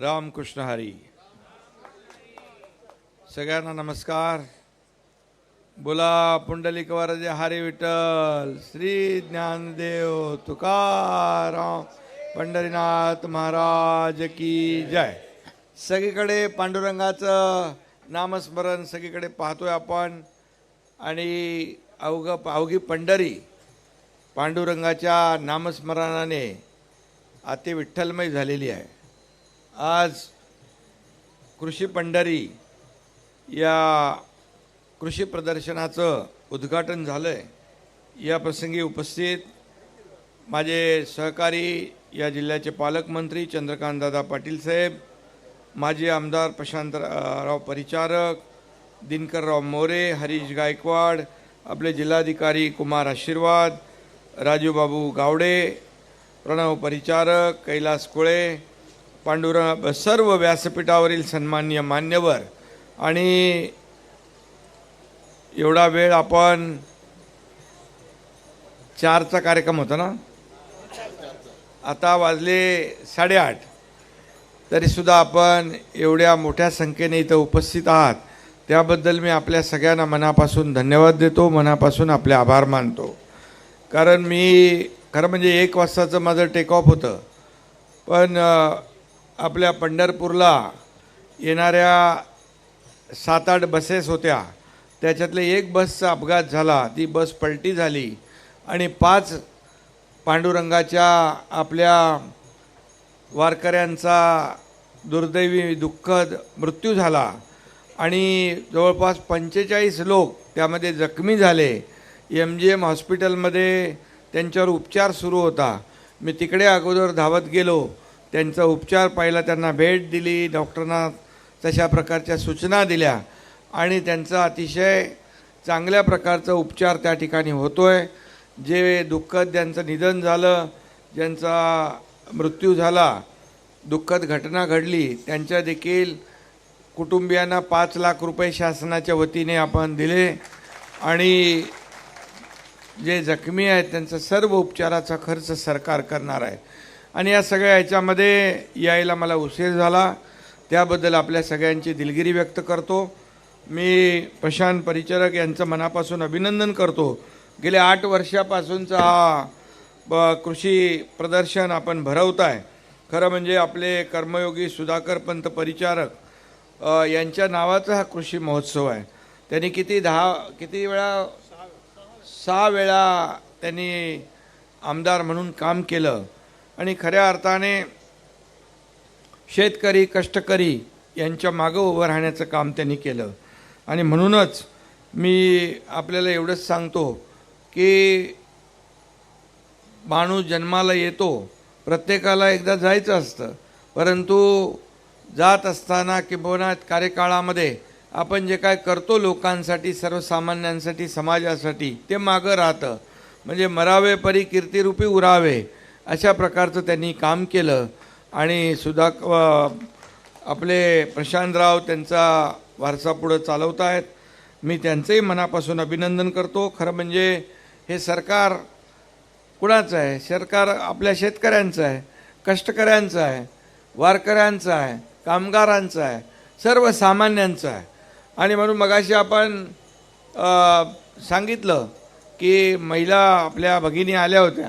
रामकृष्ण हरी। सगळ्यांना नमस्कार। बोला पुंडलिक वरदे हरी विठ्ठल। श्री ज्ञानदेव तुकाराम। पंढरीनाथ महाराज की जय। सगळीकडे पांडुरंगाचं नामस्मरण सगळीकडे पाहतोय आपण। आणि अवघ अवघी पंढरी पांडुरंगाच्या नामस्मरणाने अति विठ्ठलमय झालेली आहे। आज कृषी पंढरी या कृषी प्रदर्शनाचं उद्घाटन झालं आहे या प्रसंगी उपस्थित माझे सहकारी या जिल्ह्याचे पालकमंत्री चंद्रकांतदादा पाटील साहेब माजी आमदार प्रशांतराव परिचारक दिनकरराव मोरे हरीश गायकवाड आपले जिल्हाधिकारी कुमार आशीर्वाद राजूबाबू गावडे प्रणव परिचारक कैलास कुळे पांडुरंग सर्व व्यासपीठावरील सन्मान्य मान्यवर. आणि एवढा वेळ आपण चारचा कार्यक्रम होता ना? आता वाजले साडेआठ. तरीसुद्धा आपण एवढ्या मोठ्या संख्येने इथं उपस्थित आहात. त्याबद्दल मी आपल्या सगळ्यांना मनापासून धन्यवाद देतो मनापासून आपले आभार मानतो. कारण मी खरं म्हणजे एक वाजताचं माझं टेक ऑफ होतं. पण आपल्या पंढरपूरला येणाऱ्या सात आठ बसेस होत्या. त्याच्यातले एक बसचा अपघात झाला. ती बस पलटी झाली आणि पाच पांडुरंगाच्या आपल्या वारकऱ्यांचा दुर्दैवी दुःखद मृत्यू झाला आणि जवळपास पंचेचाळीस लोक त्यामध्ये जखमी झाले. एम जी एम हॉस्पिटलमध्ये त्यांच्यावर उपचार सुरू होता. मी तिकडे अगोदर धावत गेलो. त्यांचा उपचार पाहिला त्यांना भेट दिली डॉक्टरांना तशा प्रकारच्या सूचना दिल्या आणि त्यांचा अतिशय चांगल्या प्रकारचा उपचार त्या ठिकाणी होतो आहे जे दुःखद ज्यांचं निधन झालं ज्यांचा मृत्यू झाला दुःखद घटना घडली त्यांच्या देखील कुटुंबियांना पाच लाख रुपये शासनाच्या वतीने आपण दिले आणि जे जखमी आहेत त्यांचा सर्व उपचाराचा खर्च सरकार करणार आहे. आणि या सगळ्या ह्याच्यामध्ये यायला मला उशीर झाला. त्याबद्दल आपल्या सगळ्यांची दिलगिरी व्यक्त करतो. मी प्रशांत परिचारक यांचं मनापासून अभिनंदन करतो. गेल्या आठ वर्षापासूनचा हा ब- कृषी प्रदर्शन आपण भरवत आहे खरं म्हणजे आपले कर्मयोगी सुधाकर पंत परिचारक यांच्या नावाचा हा कृषी महोत्सव आहे. त्यांनी किती दहा किती वेळा सहा वेळा त्यांनी आमदार म्हणून काम केलं. आणि खऱ्या अर्थाने शेतकरी कष्टकरी यांच्या मागं उभं राहण्याचं काम त्यांनी केलं. आणि म्हणूनच मी आपल्याला एवढंच सांगतो की माणूस जन्माला येतो प्रत्येकाला एकदा जायचं असतं. परंतु जात असताना किंबहुना कार्यकाळामध्ये आपण जे काय करतो लोकांसाठी सर्वसामान्यांसाठी समाजासाठी ते मागं राहतं. म्हणजे मरावे परी कीर्तिरूपी उरावे. अशा प्रकारचं त्यांनी काम केलं. आणि सुधा आपले प्रशांतराव त्यांचा वारसा पुढं चालवत आहेत. मी त्यांचंही मनापासून अभिनंदन करतो. खरं म्हणजे हे सरकार कुणाचं आहे? सरकार आपल्या शेतकऱ्यांचं आहे कष्टकऱ्यांचं आहे वारकऱ्यांचं आहे कामगारांचं आहे सर्वसामान्यांचं आहे. आणि म्हणून मगाशी आपण सांगितलं की महिला आपल्या भगिनी आल्या होत्या.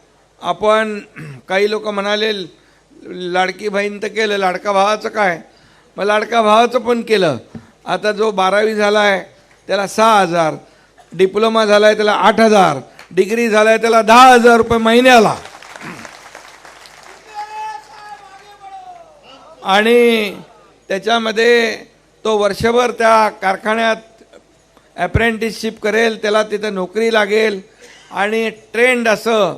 आपण काही लोक म्हणाले लाडकी बहीण तर केलं लाडका भावाचं काय? मग लाडका भावाचं पण केलं. आता जो बारावी झाला आहे त्याला सहा हजार. डिप्लोमा झाला आहे त्याला आठ हजार. डिग्री झाला आहे त्याला दहा हजार रुपये महिन्याला. आणि त्याच्यामध्ये तो वर्षभर त्या कारखान्यात ॲप्रेंटिसशिप करेल त्याला तिथं नोकरी लागेल. आणि ट्रेंड असं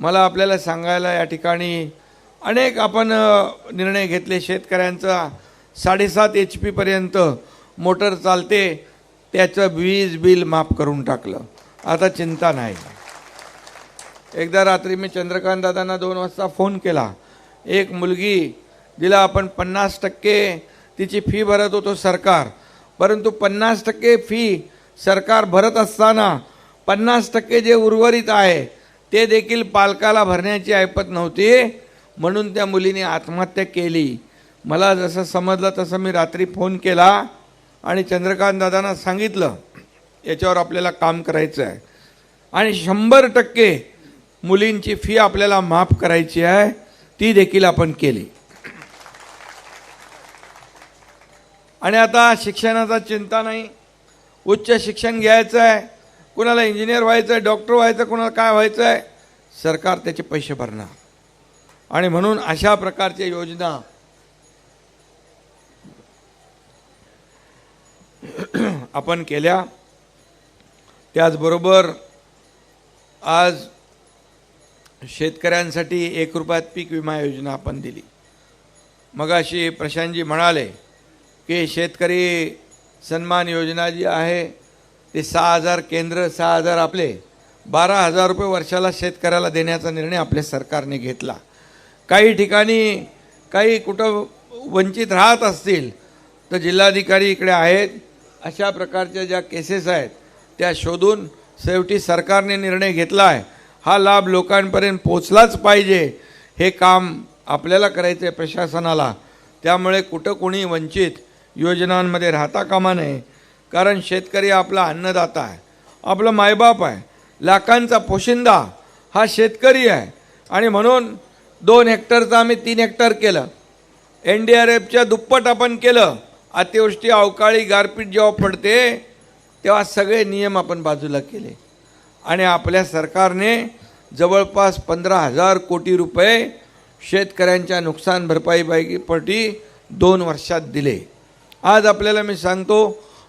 मला आपल्याला सांगायला या ठिकाणी अनेक आपण निर्णय घेतले. शेतकऱ्यांचा साडेसात एच पीपर्यंत मोटर चालते. त्याचं वीज बिल माफ करून टाकलं. आता चिंता नाही. एकदा रात्री मी चंद्रकांत दादांना दोन वाजता फोन केला. एक मुलगी जिला आपण पन्नास टक्के तिची फी भरत होतो सरकार. परंतु पन्नास टक्के फी सरकार भरत असताना पन्नास टक्के जे उर्वरित आहे ते देखील पालकाला भरण्याची ऐपत नव्हती म्हणून त्या मुलीने आत्महत्या केली. मला जसं समजलं तसं मी रात्री फोन केला आणि चंद्रकांत दादांना सांगितलं याच्यावर आपल्याला काम करायचं आहे. आणि शंभर टक्के मुलींची फी आपल्याला माफ करायची आहे ती देखील आपण केली. आणि आता शिक्षणाचा चिंता नाही उच्च शिक्षण घ्यायचं आहे. कुणाला इंजिनियर व्हायचं आहे डॉक्टर व्हायचं कुणाला काय व्हायचं आहे सरकार त्याचे पैसे भरणार. आणि म्हणून अशा प्रकारच्या योजना आपण केल्या. त्याचबरोबर आज शेतकऱ्यांसाठी एक रुपयात पीक विमा योजना आपण दिली. मगाशी प्रशांतजी म्हणाले की शेतकरी सन्मान योजना जी आहे ते सहा हजार केंद्र सहा हजार आपले. बारा हजार रुपये वर्षाला शेतकऱ्याला देण्याचा निर्णय आपल्या सरकारने घेतला. काही ठिकाणी काही कुठं वंचित राहत असतील तर जिल्हाधिकारी इकडे आहेत. अशा प्रकारच्या ज्या केसेस आहेत त्या शोधून शेवटी सरकारने निर्णय घेतला आहे. हा लाभ लोकांपर्यंत पोचलाच पाहिजे हे काम आपल्याला करायचं आहे प्रशासनाला. त्यामुळे कुठं कोणी वंचित योजनांमध्ये राहता कामा नये. कारण शेतकरी आपला अन्नदाता आहे आपलं मायबाप आहे लाखांचा पोशिंदा हा शेतकरी आहे. आणि म्हणून दोन हेक्टरचं आम्ही तीन हेक्टर केलं. एन डी आर एफच्या दुप्पट आपण केलं. अतिवृष्टी अवकाळी गारपीट जेव्हा पडते तेव्हा सगळे नियम आपण बाजूला केले. आणि आपल्या सरकारने जवळपास पंधरा हजार कोटी रुपये शेतकऱ्यांच्या नुकसान भरपाईपैकी दोन वर्षात दिले. आज आपल्याला मी सांगतो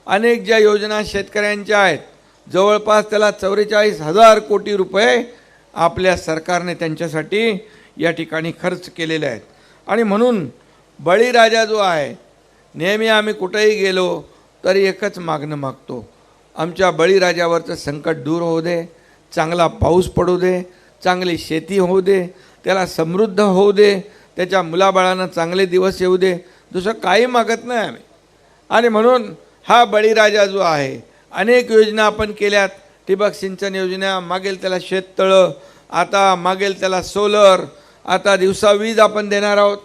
अनेक ज्या योजना शेतकऱ्यांच्या आहेत जवळपास त्याला चौवेचाळीस हजार कोटी रुपये आपल्या सरकारने त्यांच्यासाठी या ठिकाणी खर्च केलेले आहेत. आणि म्हणून बळीराजा जो आहे नेहमी आम्ही कुठेही गेलो तरी एकच मागणं मागतो. आमच्या बळीराजावरचं संकट दूर होऊ दे चांगला पाऊस पडू दे चांगली शेती होऊ दे त्याला समृद्ध होऊ दे त्याच्या मुलाबाळांना चांगले दिवस येऊ दे दुसरं काही मागत नाही आम्ही. आणि म्हणून हा बळीराजा जो आहे अनेक योजना आपण केल्यात. ठिबक सिंचन योजना मागेल त्याला शेततळं आता मागेल त्याला सोलर आता दिवसा वीज आपण देणार आहोत.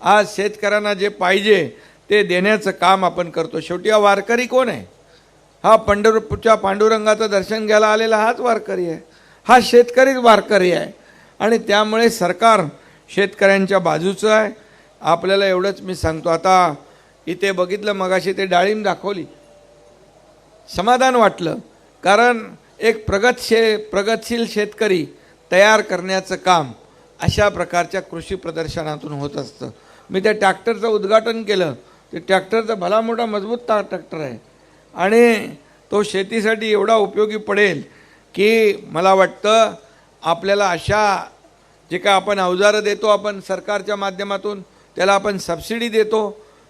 आज शेतकऱ्यांना जे पाहिजे ते देण्याचं काम आपण करतो. शेवटी हा वारकरी कोण आहे? हा पंढरपूरच्या पांडुरंगाचं दर्शन घ्यायला आलेला हाच वारकरी आहे. हा शेतकरीच वारकरी आहे. आणि त्यामुळे सरकार शेतकऱ्यांच्या बाजूचं आहे. आपल्याला एवढंच मी सांगतो. आता इथे बघितलं मगाशी ते डाळिंब दाखवली. समाधान वाटलं कारण एक प्रगत शे प्रगतशील शेतकरी तयार करण्याचं काम अशा प्रकारच्या कृषी प्रदर्शनातून होत असतं. मी त्या ट्रॅक्टरचं उद्घाटन केलं. ते ट्रॅक्टरचा भला मोठा मजबूत ता ट्रॅक्टर आहे. आणि तो शेतीसाठी एवढा उपयोगी पडेल की मला वाटतं आपल्याला अशा जे काय आपण अवजारं देतो आपण सरकारच्या माध्यमातून त्याला आपण सबसिडी देतो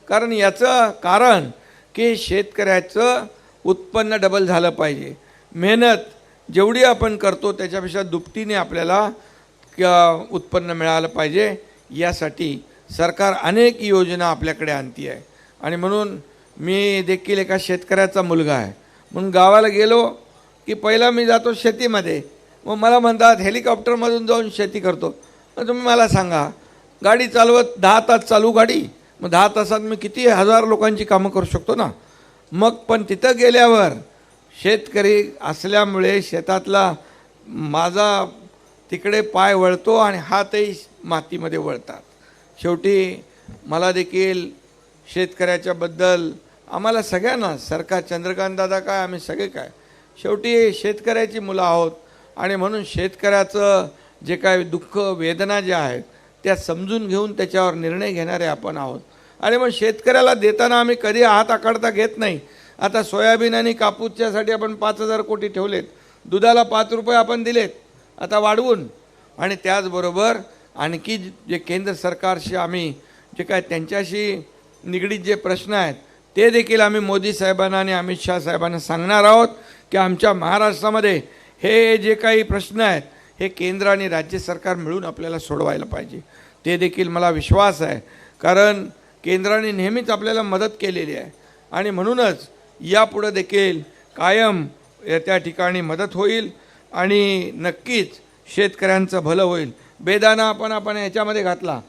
कारण याचं कारण की शेतकऱ्याचं उत्पन्न डबल झालं पाहिजे. मेहनत जेवढी आपण करतो त्याच्यापेक्षा दुपटीने आपल्याला क- उत्पन्न मिळालं पाहिजे. यासाठी सरकार अनेक योजना आपल्याकडे आणती आहे आणि म्हणून मी देखील एका शेतकऱ्याचा मुलगा आहे. म्हणून गावाला गेलो की पहिला मी जातो शेतीमध्ये. मग मला म्हणतात हेलिकॉप्टरमधून जाऊन शेती करतो. मग तुम्ही मला सांगा गाडी चालवत दहा तास चालू गाडी. मग दहा तासात मी किती हजार लोकांची कामं करू शकतो ना? मग पण तिथं गेल्यावर शेतकरी असल्यामुळे शेतातला माझा तिकडे पाय वळतो आणि हातही मातीमध्ये वळतात. शेवटी मला देखील शेतकऱ्याच्याबद्दल आम्हाला सगळ्यांना सरकार चंद्रकांत दादा काय आम्ही सगळे काय? शेवटी शेतकऱ्याची मुलं आहोत आणि म्हणून शेतकऱ्याचं जे काय दुःख वेदना ज्या आहेत त्या समजून घेऊन त्याच्यावर निर्णय घेणारे आपण आहोत. आणि मग शेतकऱ्याला देताना आम्ही कधी हात आकडता घेत नाही. आता सोयाबीन आणि कापूसच्यासाठी आपण पाच हजार कोटी ठेवलेत. दुधाला पाच रुपये आपण दिलेत. आता वाढवून. आणि त्याचबरोबर आणखी जे केंद्र सरकारशी आम्ही जे काय त्यांच्याशी निगडीत जे प्रश्न आहेत ते देखील आम्ही मोदी साहेबांना आणि अमित शाह साहेबांना सांगणार आहोत की आमच्या महाराष्ट्रामध्ये हे जे काही प्रश्न आहेत हे केंद्र आणि राज्य सरकार मिळून आपल्याला सोडवायला पाहिजे. ते देखील मला विश्वास आहे. कारण केंद्राने नेहमीच आपल्याला मदत केलेली आहे. आणि म्हणूनच यापुढं देखील कायम या त्या ठिकाणी मदत होईल आणि नक्कीच शेतकऱ्यांचं भलं होईल. बेदाना आपण आपण याच्यामध्ये घातला.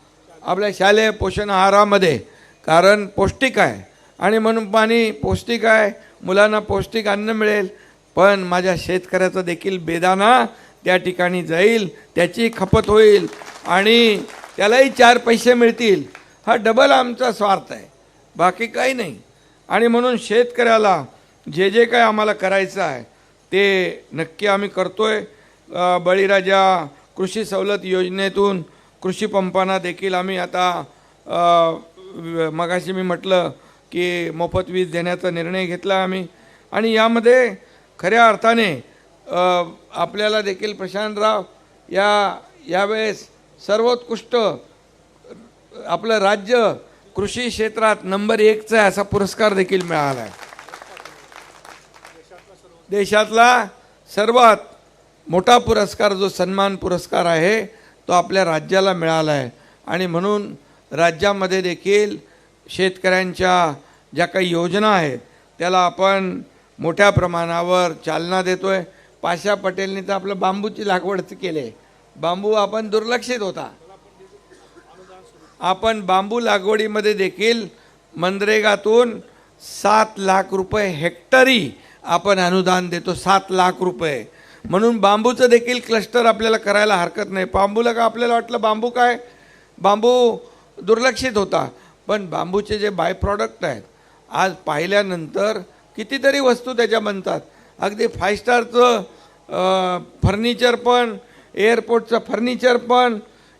आपल्या शालेय पोषण आहारामध्ये. कारण पौष्टिक आहे. आणि म्हणून पाणी पौष्टिक आहे. मुलांना पौष्टिक अन्न मिळेल. पण माझ्या शेतकऱ्याचं देखील बेदाना त्या ठिकाणी जाईल त्याची खपत होईल आणि त्यालाही चार पैसे मिळतील. हा डबल आमचा स्वार्थ आहे. बाकी काही नाही. आणि म्हणून शेतकऱ्याला जे जे काय आम्हाला करायचं आहे ते नक्की आम्ही करतो आहे बळीराजा कृषी सवलत योजनेतून कृषी पंपांना देखील आम्ही आता मगाशी मी म्हटलं की मोफत वीज देण्याचा निर्णय घेतला आम्ही. आणि यामध्ये खऱ्या अर्थाने आपल्याला देखील प्रशांतराव या यावेळेस सर्वोत्कृष्ट आपलं राज्य कृषी क्षेत्रात नंबर एकचा आहे असा पुरस्कार देखील मिळाला आहे. देशातला सर्वात मोठा पुरस्कार जो सन्मान पुरस्कार आहे तो आपल्या राज्याला मिळाला आहे. आणि म्हणून राज्यामध्ये देखील शेतकऱ्यांच्या ज्या काही योजना आहेत त्याला आपण मोठ्या प्रमाणावर चालना देतो आहे पाशा पटेलनी तर आपलं बांबूची लागवड केले. बांबू आपण दुर्लक्षित होता. आपण बांबू लागवडीमध्ये देखील मनरेगातून सात लाख रुपये हेक्टरी आपण अनुदान देतो सात लाख रुपये. म्हणून बांबूचं देखील क्लस्टर आपल्याला करायला हरकत नाही. बांबूला का आपल्याला वाटलं बांबू काय? बांबू दुर्लक्षित होता. पण बांबूचे जे बाय प्रॉडक्ट आहेत आज पाहिल्यानंतर कितीतरी वस्तू त्याच्या बनतात. अगदी फाय स्टारचं फर्निचर पण एअरपोर्टचं फर्निचर पण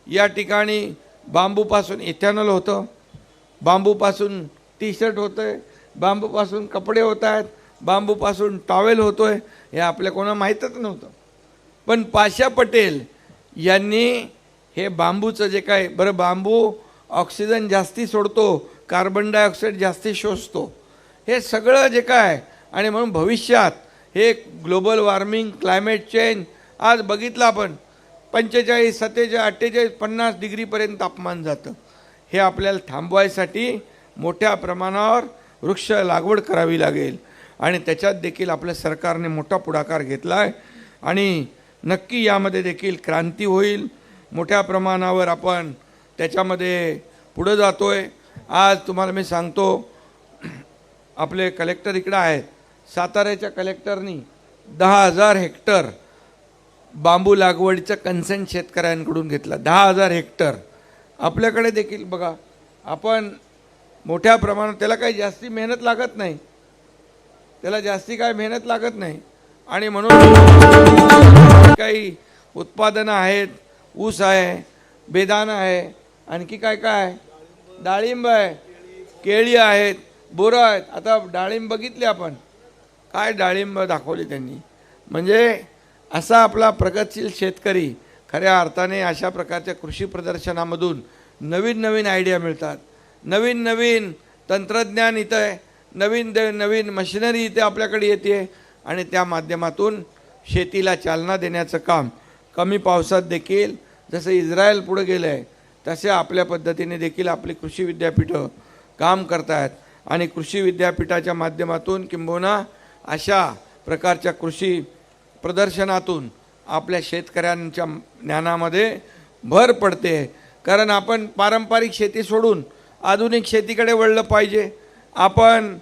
या ठिकाणी बांबूपासून इथॅनॉल होतं. बांबूपासून टी शर्ट होतं आहे बांबूपासून कपडे होत आहेत बांबूपासून टॉवेल होतो आहे हे आपल्या कोणा माहीतच नव्हतं. पण पाशा पटेल यांनी हे बांबूचं जे काय बरं बांबू ऑक्सिजन जास्ती सोडतो कार्बन डायऑक्साईड जास्ती शोषतो हे सगळं जे काय आणि म्हणून भविष्यात हे ग्लोबल वॉर्मिंग क्लायमेट चेंज आज बघितलं आपण पंचेचाळीस सत्तेचाळीस अठ्ठेचाळीस पन्नास डिग्रीपर्यंत तापमान जातं. हे आपल्याला थांबवायसाठी मोठ्या प्रमाणावर वृक्ष लागवड करावी लागेल. आणि त्याच्यात देखील आपल्या सरकारने मोठा पुढाकार घेतला आहे आणि नक्की यामध्ये देखील क्रांती होईल. मोठ्या प्रमाणावर आपण त्याच्यामध्ये पुढं जातो आहे आज तुम्हाला मी सांगतो आपले कलेक्टर इकडं आहेत. साताऱ्याच्या कलेक्टरनी दहा हजार हेक्टर बांबू लागवडीचं कन्सेंट शेतकऱ्यांकडून घेतला. दहा हजार हेक्टर. आपल्याकडे देखील बघा आपण मोठ्या प्रमाणात त्याला काही जास्ती मेहनत लागत नाही. त्याला जास्ती काय मेहनत लागत नाही. आणि म्हणून काही उत्पादनं आहेत ऊस आहे बेदाणा आहे आणखी काय काय? आहे? डाळिंब आहे. केळी आहेत बोरं आहेत. आता डाळिंब बघितली आपण. काय डाळिंब दाखवली त्यांनी? म्हणजे असा आपला प्रगतशील शेतकरी खऱ्या अर्थाने अशा प्रकारच्या कृषी प्रदर्शनामधून नवीन नवीन आयडिया मिळतात. नवीन नवीन तंत्रज्ञान इथं आहे. नवीन द नवीन मशिनरी इथे आपल्याकडे येते. आणि त्या माध्यमातून शेतीला चालना देण्याचं काम कमी पावसात देखील जसं इस्रायल पुढं गेलं आहे तसे आपल्या पद्धतीने देखील आपली कृषी विद्यापीठं काम करत आहेत आणि कृषी विद्यापीठाच्या माध्यमातून किंबहुना अशा प्रकारच्या कृषी प्रदर्शनातून आपल्या शेतकऱ्यांच्या ज्ञानामध्ये भर पडते. कारण आपण पारंपरिक शेती सोडून आधुनिक शेतीकडे वळलं पाहिजे. आपण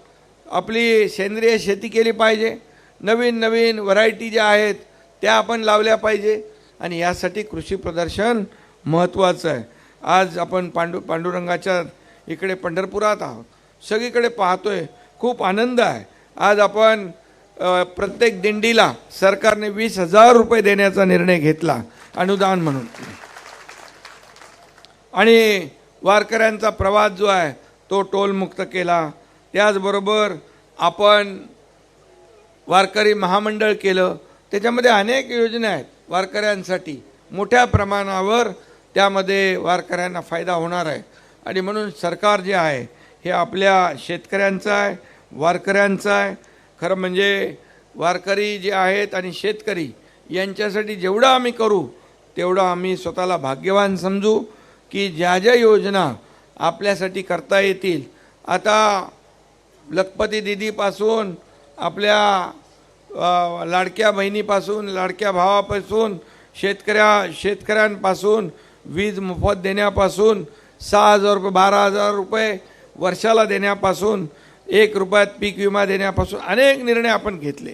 आपली सेंद्रिय शेती केली पाहिजे. नवीन नवीन व्हरायटी ज्या आहेत त्या आपण लावल्या पाहिजे. आणि यासाठी कृषी प्रदर्शन महत्त्वाचं आहे. आज आपण पांडू पांडुरंगाच्या इकडे पंढरपुरात आहोत. सगळीकडे पाहतोय खूप आनंद आहे. आज आपण प्रत्येक दिंडीला सरकारने वीस हजार रुपये देण्याचा निर्णय घेतला अनुदान म्हणून. आणि वारकऱ्यांचा प्रवास जो आहे तो टोलमुक्त केला. त्याचबरोबर आपण वारकरी महामंडळ केलं. त्याच्यामध्ये अनेक योजना आहेत वारकऱ्यांसाठी. मोठ्या प्रमाणावर त्यामध्ये वारकऱ्यांना फायदा होणार आहे. आणि म्हणून सरकार जे आहे हे आपल्या शेतकऱ्यांचं आहे वारकऱ्यांचं आहे. खरं म्हणजे वारकरी जे आहेत आणि शेतकरी यांच्यासाठी जेवढं आम्ही करू तेवढं आम्ही स्वतःला भाग्यवान समजू की ज्या ज्या योजना आपल्यासाठी करता येतील. आता लखपती दिदीपासून आपल्या लाडक्या बहिणीपासून लाडक्या भावापासून शेतकऱ्या शेतकऱ्यांपासून वीज मोफत देण्यापासून सहा हजार रुपये बारा हजार रुपये वर्षाला देण्यापासून एक रुपयात पीक विमा देण्यापासून अनेक निर्णय आपण घेतले.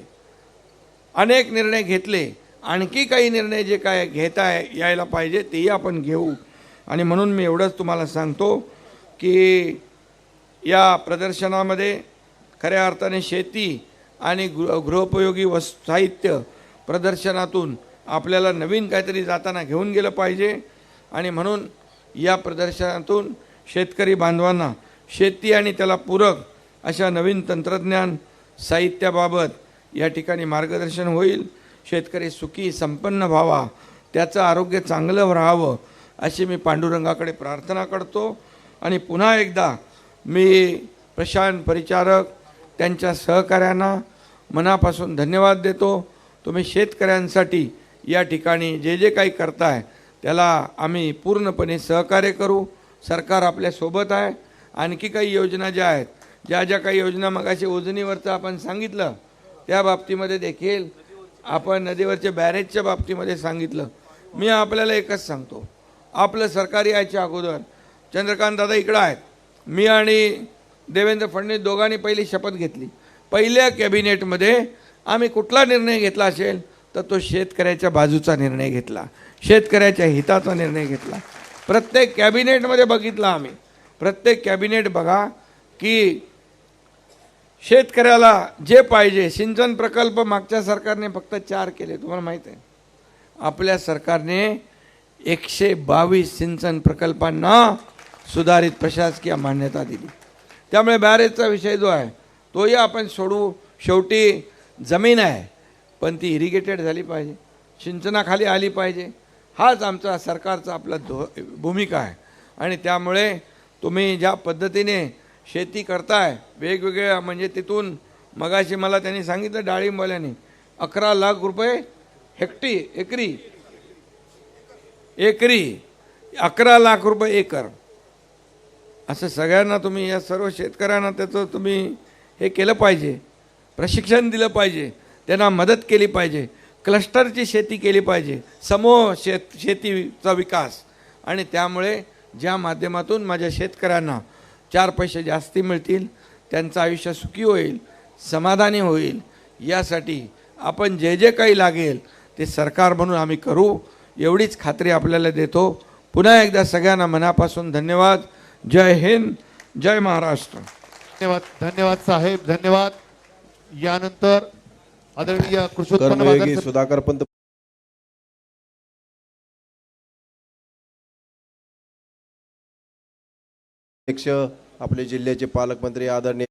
अनेक निर्णय घेतले. आणखी काही निर्णय जे काय घेता यायला पाहिजे तेही आपण घेऊ. आणि म्हणून मी एवढंच तुम्हाला सांगतो की या प्रदर्शनामध्ये खऱ्या अर्थाने शेती आणि गृ गृहोपयोगी वस् साहित्य प्रदर्शनातून आपल्याला नवीन काहीतरी जाताना घेऊन गेलं पाहिजे. आणि म्हणून या प्रदर्शनातून शेतकरी बांधवांना शेती आणि त्याला पूरक अशा नवीन तंत्रज्ञान साहित्याबाबत या ठिकाणी मार्गदर्शन होईल. शेतकरी सुखी संपन्न व्हावा. त्याचं आरोग्य चांगलं राहावं अशी मी पांडुरंगाकडे प्रार्थना करतो. आणि पुन्हा एकदा मी प्रशांत परिचारक त्यांच्या सहकाऱ्यांना मनापासून धन्यवाद देतो. तुम्ही शेतकऱ्यांसाठी या ठिकाणी जे जे काही करताय त्याला आम्ही पूर्णपणे सहकार्य करू. सरकार आपल्यासोबत आहे. आणखी काही योजना ज्या आहेत ज्या ज्या काही योजना मगाशी उजनीवरचं आपण सांगितलं त्या बाबतीमध्ये देखील आपण नदीवरच्या बॅरेजच्या बाबतीमध्ये सांगितलं. मी आपल्याला एकच सांगतो. आपलं सरकार यायच्या अगोदर चंद्रकांत दादा इकडं आहेत. मी आणि देवेंद्र फडणवीस दोघांनी पहिली शपथ घेतली. पहिल्या कॅबिनेटमध्ये आम्ही कुठला निर्णय घेतला असेल तर तो शेतकऱ्याच्या बाजूचा निर्णय घेतला. शेतकऱ्याच्या हिताचा निर्णय घेतला. प्रत्येक कॅबिनेटमध्ये बघितला आम्ही. प्रत्येक कॅबिनेट बघा की शेतकऱ्याला जे पाहिजे सिंचन प्रकल्प मागच्या सरकारने फक्त चार केले तुम्हाला माहीत आहे. आपल्या सरकारने एकशे बावीस सिंचन प्रकल्पांना सुधारित प्रशासकीय मान्यता दिली. त्यामुळे बॅरेजचा विषय जो आहे तोही आपण सोडू. शेवटी जमीन आहे पण ती इरिगेटेड झाली पाहिजे. सिंचनाखाली आली पाहिजे. हाच आमचा सरकारचा आपला धो भूमिका आहे. आणि त्यामुळे तुम्ही ज्या पद्धतीने शेती करताय वेगवेगळ्या म्हणजे तिथून मगाशी मला त्यांनी सांगितलं डाळिंबवाल्याने. अकरा लाख रुपये हेक्टी एकरी. एकरी अकरा लाख रुपये एकर. असं सगळ्यांना तुम्ही या सर्व शेतकऱ्यांना त्याचं तुम्ही हे केलं पाहिजे. प्रशिक्षण दिलं पाहिजे. त्यांना मदत केली पाहिजे. क्लस्टरची शेती केली पाहिजे. समूह शेत शेतीचा विकास. आणि त्यामुळे ज्या माध्यमातून माझ्या शेतकऱ्यांना चार पैसे जास्ती मिळतील त्यांचं आयुष्य सुखी होईल समाधानी होईल. यासाठी आपण जे जे काही लागेल ते सरकार म्हणून आम्ही करू. एवढीच खात्री आपल्याला देतो. पुन्हा एकदा सगळ्यांना मनापासून धन्यवाद. जय हिंद जय महाराष्ट्र. धन्यवाद धन्यवाद साहेब धन्यवाद. यानंतर आदरणीय कृषी उत्पन्न सुधाकर पंत अध्यक्ष आपले जिल्ह्याचे पालकमंत्री आदरणीय